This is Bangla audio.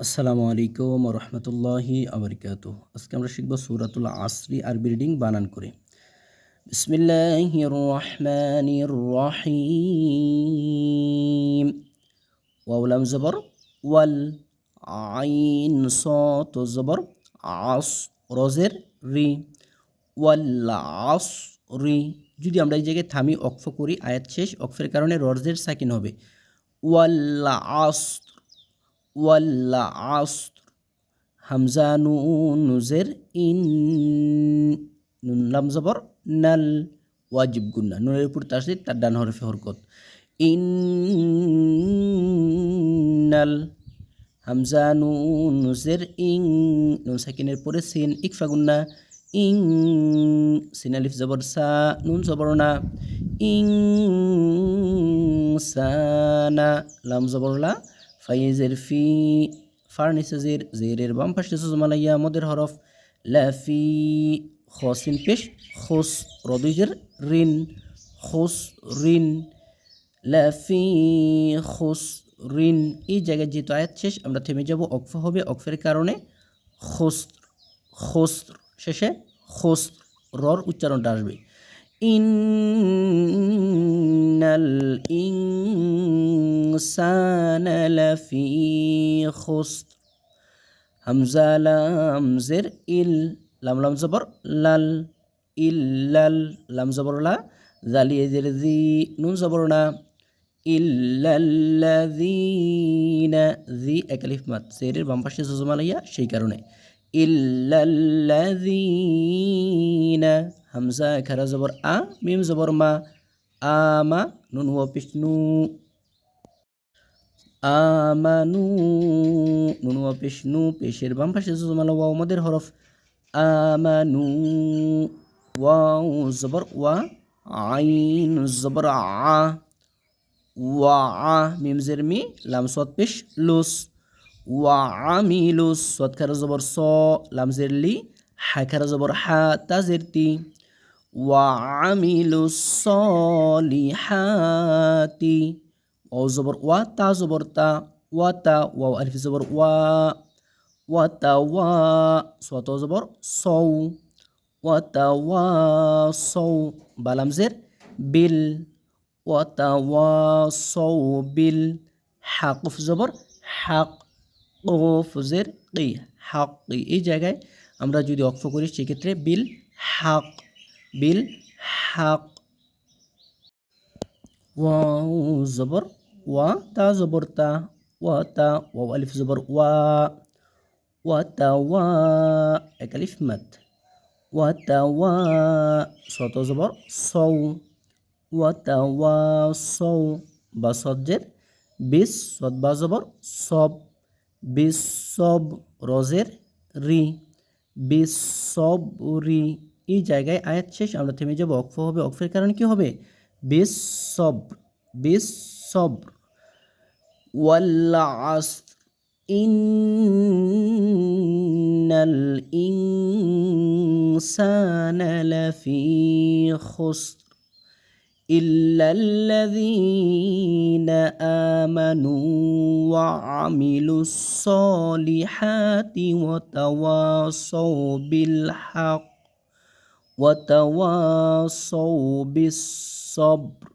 আসসালামু আলাইকুম রহমতুল্লাহি আবরকাত আজকে আমরা শিখব সুরাতুল আসরি আরবি রিডিং বানান করে। বিসমিল্লাহির রহমানির রহিম। ওয়াউলাম জবর, ওয়াল আইন সত জবর, আস রজের রি, ওয়াল আস রি। যদি আমরা এই জায়গায় থামি অক্ফ করি, আয়াত শেষ অক্ফের কারণে রজের সাকিন হবে। ওয়াল্লা আস ওয়াল্লা আসর হামজা নুজের ইন নুন লাম জবর নাল ওয়াজিব গুন্না নুনের উপর তাসদিদ তার ডান হরফে হরকত ইন নাল হামজা নুন নুজের ইং নুন সাকিনের পরে সিন ইকফা গুন্না ইং সিন আলিফ জবর সা নুন জবর না ইং সানা লাম জবর লা ফাইজের ফি ফার্নিসে জের জেরের বাম পাশে সুজমালাইয়া মদের হরফ লাফি খসিন পেশ খোস রদুজের রিন খোস রিন লাফি খোস রিন এই জায়গায় যেহেতু আয়াত শেষ আমরা থেমে যাব অক্ফ হবে অক্ফের কারণে খোস খোস শেষে খোস রর উচ্চারণটা আসবে ইন্নাল ইনসানা লাফি খুসর হামজা লাম জের ইল লাম লাম জবর লাল ইল্লাল লাম জবর লা জালিয়ে জের জি নুন জবর না ইল্লাল্লাযীনা জি একালিফ মাত জেরের বাম পাশে জজমা লাইয়া সেই কারণে ইল্লাল্লাযীনা হামজা খারা জবর আ মিম জবর আমা নুন ও পিষ্ণু আমানু নুন ও পিষ্ণু পেশের বাম পাশে জজমালা ওয়াও মদের হরফ আমানু ওয়াও জবর ওয়া আইন জবর আ ওয়া মিম জের মি লাম সৎ পেশ লুস ওয়া আমিলুস সৎ খারা জবর স লাম জের লি হা খারা জবর হা তা জের তি وعملوا الصالحات واو زبر وا تا زبر تا وتا واو ألف زبر وا وتوا صوت زبر صو وتواصوا بلام زر بال وتواصوا بالحق زبر حق قف زر قي حق এই জায়গায় আমরা যদি অক্ষ করি সেক্ষেত্রে বিল হাক বিল হাক ওয়াও জবর ওয়া তা জবর তা ওয়া তা ওয়াও আলিফ জবর ওয়া ওয়া তা ওয়া এক আলিফ মাত ওয়া তা ওয়া শত জবর সৌ ওয়া তা ওয়া সৌ বা সজ্জের বিশ সদ বা জবর সব বিশ সব রজের রি বিশ সব রি এই জায়গায় আয়াত শেষ আমরা থেমে যাব অক্ফ হবে অক্ফের কারণে কি হবে বেশ সব বেশ সব ওয়াল্লাস ইন্নাল ইনসানা লাফি খুসর إلا الذين آمنوا وعملوا الصالحات وتواصوا بالحق وتواصوا بالصبر.